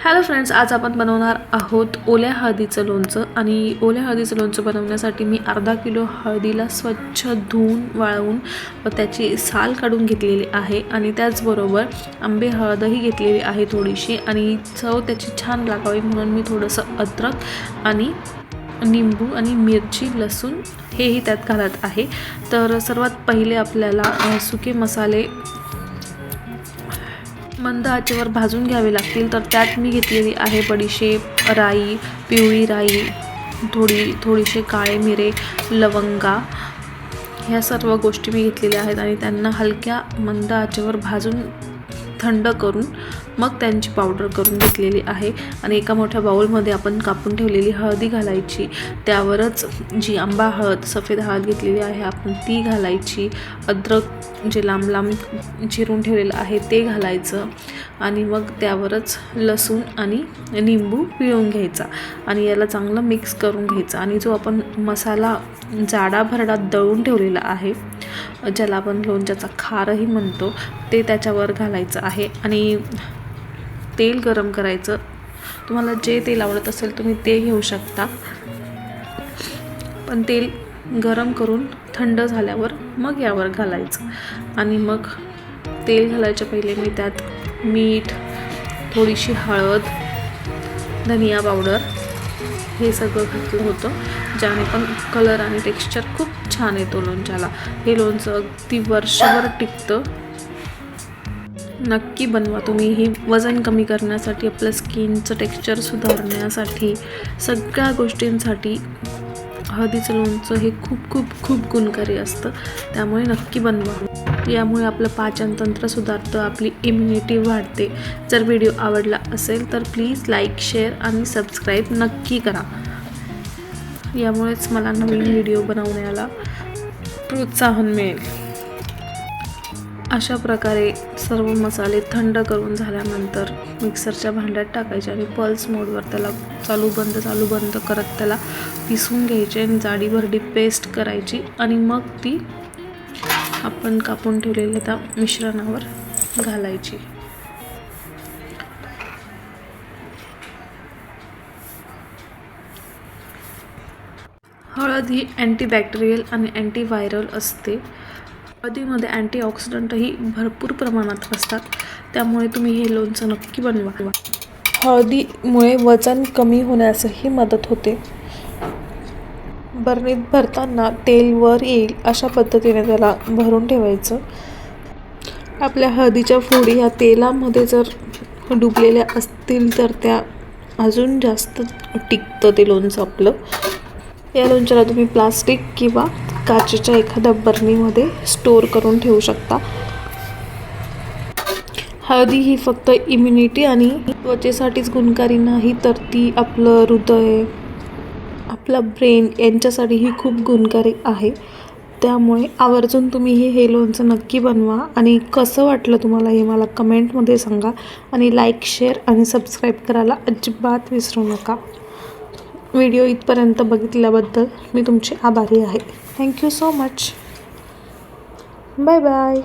Hello friends आज आपण बनवणार आहोत ओल्या हळदीचं लोणचं आणि ओल्या हळदीचं लोणचं बनवण्यासाठी मी अर्धा किलो हळदीला स्वच्छ धुवून वाळवून त्याची साल काढून घेतलेली आहे आणि त्याचबरोबर आंबे हळदही घेतलेली आहे थोडीशी आणि चव त्याची छान लागावी म्हणून मी थोडंसं अद्रक आणि निंबू आणि मिरची लसूण हेही त्यात घालत आहे. तर सर्वात पहिले आपल्याला सुके मसाले मंद आचेवर भाजून घ्यावे लागतील तर त्यात मी घेतलेली आहे बडीशेप राई पिवळी राई थोडी थोडीशे काळे मिरे लवंगा. ह्या सर्व गोष्टी मी घेतलेल्या आहेत आणि त्यांना हलक्या मंद आचेवर भाजून थंड करून मग त्यांची पावडर करून घेतलेली आहे. आणि एका मोठ्या बाउलमध्ये आपण कापून ठेवलेली हळदी घालायची. त्यावरच जी आंबा हळद सफेद हळद घेतलेली आहे आपण ती घालायची. अद्रक जे लांब लांब चिरून ठेवलेलं आहे ते घालायचं. आणि मग त्यावरच लसूण आणि निंबू पिळून घ्यायचा. आणि याला चांगलं मिक्स करून घ्यायचं. आणि जो आपण मसाला जाडाभरडात दळून ठेवलेला आहे ज्याला आपण लोणच्याचा खारही म्हणतो ते त्याच्यावर घालायचं आहे. आणि तेल गरम करायचं. तुम्हाला जे तेल आवडत असेल तुम्ही ते घेऊ शकता. पण तेल गरम करून थंड झाल्यावर मग यावर घालायचं. आणि मग तेल घालायच्या पहिले मी त्यात मीठ थोडीशी हळद धनिया पावडर हे सगळं घातलं होतं? ज्याने पण कलर आणि टेक्स्चर खूप छान येतो लोणच्याला. हे लोणचं अगदी वर्षभर टिकतं. नक्की बनवा तुम्ही. ही वजन कमी करण्यासाठी आपलं स्किनचं टेक्स्चर सुधारण्यासाठी सगळ्या गोष्टींसाठी हळदीचं लोणचं हे खूप खूप खूप गुणकारी असतं. त्यामुळे नक्की बनवा. यामुळे आपलं पाचनतंत्र सुधारतं आपली इम्युनिटी वाढते. जर व्हिडिओ आवडला असेल तर प्लीज लाईक शेअर आणि सबस्क्राईब नक्की करा. यामुळेच मला नवीन व्हिडिओ बनवण्याला प्रोत्साहन मिळेल. अशा प्रकारे सर्व मसाले थंड करून झाल्यानंतर मिक्सरच्या भांड्यात टाकायचे आणि पल्स मोडवर त्याला चालू बंद चालू बंद करत त्याला पिसून घ्यायचे आणि जाडीभरडी पेस्ट करायची आणि मग ती आपण कापून ठेवलेल्या त्या मिश्रणावर घालायची. हळद ही अँटीबॅक्टेरियल आणि अँटीव्हायरल असते. हळदीमध्ये अँटीऑक्सिडंटही भरपूर प्रमाणात असतात. त्यामुळे तुम्ही हे लोणचं नक्की बनवा. हळदीमुळे वजन कमी होण्यासही मदत होते. बरणीत भरताना तेल वर येईल अशा पद्धतीने त्याला भरून ठेवायचं. आपल्या हळदीच्या फोडी ह्या तेलामध्ये जर डुबलेल्या असतील तर त्या अजून जास्त टिकतं ते लोणचं आपलं. या लोणच्याला तुम्ही प्लास्टिक किंवा काचेच्या एखाद्या बरणीमध्ये स्टोअर करून ठेवू शकता. हळदी ही फक्त इम्युनिटी आणि त्वचेसाठीच गुणकारी नाही तर ती आपलं हृदय आपला ब्रेन यांच्यासाठीही खूप गुणकारी आहे. त्यामुळे आवर्जून तुम्ही हे हे लोणचं नक्की बनवा आणि कसं वाटलं तुम्हाला हे मला कमेंटमध्ये सांगा. आणि लाईक शेअर आणि सबस्क्राईब करायला अजिबात विसरू नका. व्हिडिओ इथपर्यंत बघितल्याबद्दल मी तुमचे आभारी आहे. Thank you so much bye bye